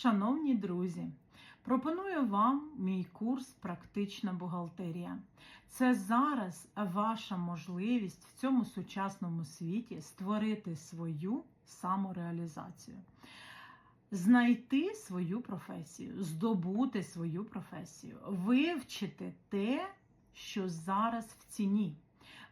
Шановні друзі, пропоную вам мій курс Практична бухгалтерія. Це зараз ваша можливість в цьому сучасному світі створити свою самореалізацію, знайти свою професію, здобути свою професію, вивчити те, що зараз в ціні.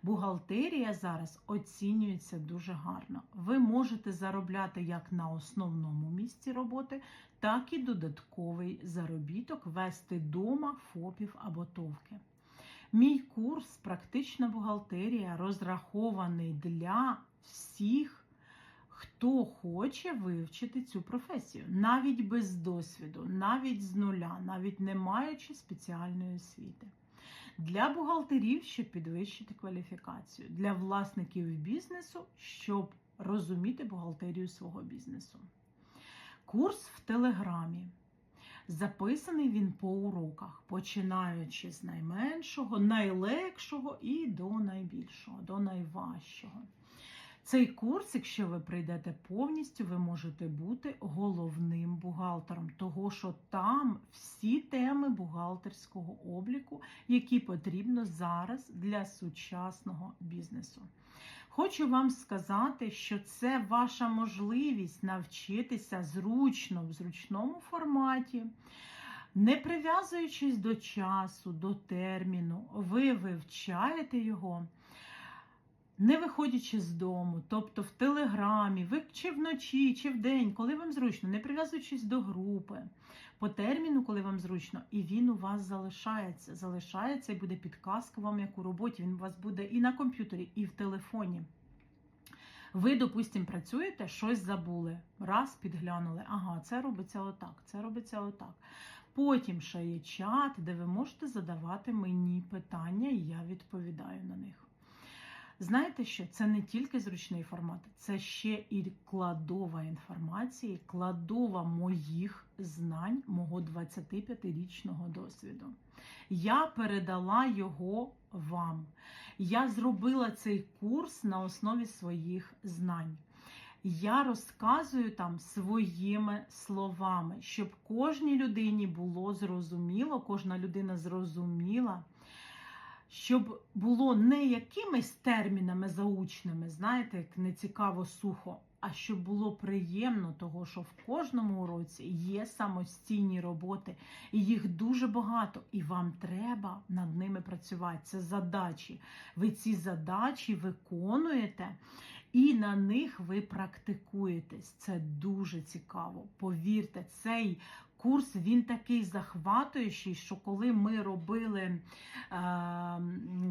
Бухгалтерія зараз оцінюється дуже гарно. Ви можете заробляти як на основному місці роботи, так і додатковий заробіток вести дома, ФОПів або товки. Мій курс Практична бухгалтерія розрахований для всіх, хто хоче вивчити цю професію, навіть без досвіду, навіть з нуля, навіть не маючи спеціальної освіти. Для бухгалтерів, щоб підвищити кваліфікацію, для власників бізнесу, щоб розуміти бухгалтерію свого бізнесу. Курс в Телеграмі. Записаний він по уроках, починаючи з найменшого, найлегшого і до найбільшого, до найважчого. Цей курс, якщо ви прийдете повністю, ви можете бути головним бухгалтером, того що там всі теми бухгалтерського обліку, які потрібно зараз для сучасного бізнесу. Хочу вам сказати, що це ваша можливість навчитися зручно в зручному форматі. Не прив'язуючись до часу, до терміну, ви вивчаєте його не виходячи з дому, тобто в телеграмі, ви чи вночі, чи вдень, коли вам зручно, не прив'язуючись до групи, по терміну, коли вам зручно, і він у вас залишається. Залишається і буде підказка вам, як у роботі. Він у вас буде і на комп'ютері, і в телефоні. Ви, допустимо, працюєте, щось забули. Раз підглянули. Ага, це робиться отак, це робиться отак. Потім ще є чат, де ви можете задавати мені питання, і я відповідаю на них. Знаєте що? Це не тільки зручний формат, це ще і кладова інформації, кладова моїх знань, мого 25-річного досвіду. Я передала його вам. Я зробила цей курс на основі своїх знань. Я розказую там своїми словами, щоб кожній людині було зрозуміло, кожна людина зрозуміла щоб було не якимись термінами заучними, знаєте, як не цікаво сухо, а щоб було приємно, того, що в кожному уроці є самостійні роботи, і їх дуже багато, і вам треба над ними працювати. Це задачі. Ви ці задачі виконуєте, і на них ви практикуєтесь. Це дуже цікаво. Повірте, цей курс він такий захватуючий, що коли ми робили е,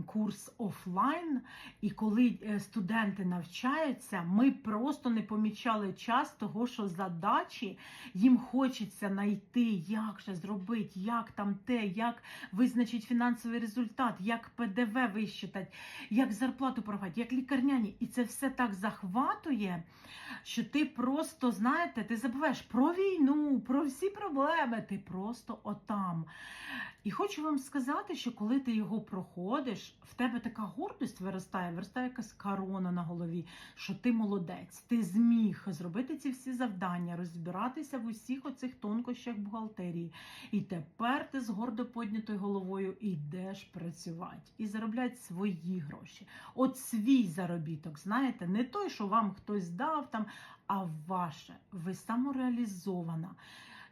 курс офлайн, і коли е, студенти навчаються, ми просто не помічали час того, що задачі їм хочеться знайти, як же зробити, як там те, як визначити фінансовий результат, як ПДВ вищитати, як зарплату порахувати, як лікарняні. І це все так захватує, що ти просто, знаєте, ти забуваєш про війну, про всі проблеми, ти просто отам. І хочу вам сказати, що коли ти його проходиш, в тебе така гордість виростає, виростає якась корона на голові, що ти молодець, ти зміг зробити ці всі завдання, розбиратися в усіх оцих тонкощах бухгалтерії. І тепер ти з гордо поднятою головою йдеш працювати і заробляти свої гроші. От свій заробіток, знаєте, не той, що вам хтось дав там, а ваше. Ви самореалізована.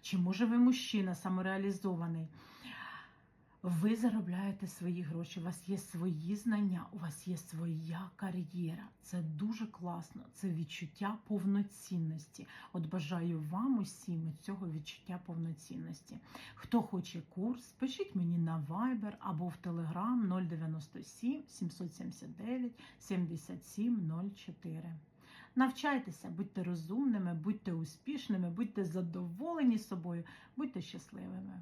Чи може ви мужчина самореалізований? Ви заробляєте свої гроші, у вас є свої знання, у вас є своя кар'єра. Це дуже класно, це відчуття повноцінності. От бажаю вам усім цього відчуття повноцінності. Хто хоче курс, пишіть мені на Viber або в Telegram 097 779 77 04. Навчайтеся, будьте розумними, будьте успішними, будьте задоволені собою, будьте щасливими.